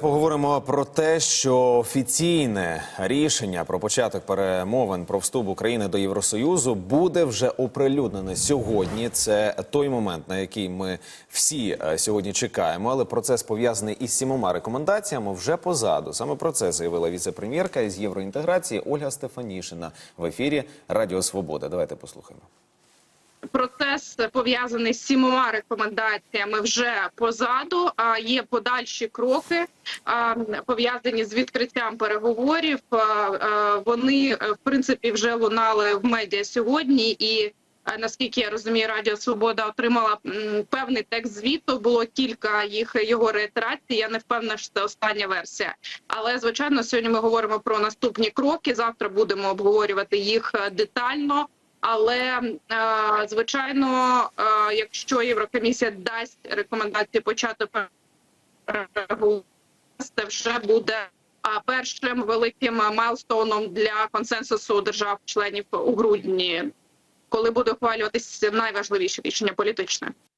Поговоримо про те, що офіційне рішення про початок перемовин про вступ України до Євросоюзу буде вже оприлюднене сьогодні. Це той момент, на який ми всі е, сьогодні чекаємо. Але процес пов'язаний із сімома рекомендаціями вже позаду. Саме про це заявила віце-прем'єрка із євроінтеграції Ольга Стефанішина в ефірі Радіо Свобода. Давайте послухаємо. Процес пов'язаний з сімома рекомендаціями вже позаду. А є подальші кроки пов'язані з відкриттям переговорів. Вони е, в принципі вже лунали в медіа сьогодні і. е, Наскільки я розумію, Радіо Свобода отримала певний текст звіту. Було кілька їх його реєстрацій. Я не впевнена, що це остання версія. Але звичайно, сьогодні ми говоримо про наступні кроки. Завтра будемо обговорювати їх е, детально. Але звичайно, якщо Єврокомісія дасть рекомендації почати переговори, це вже буде першим великим майлстоуном для консенсусу держав-членів у грудні, коли буде ухвалюватись найважливіше рішення політичне.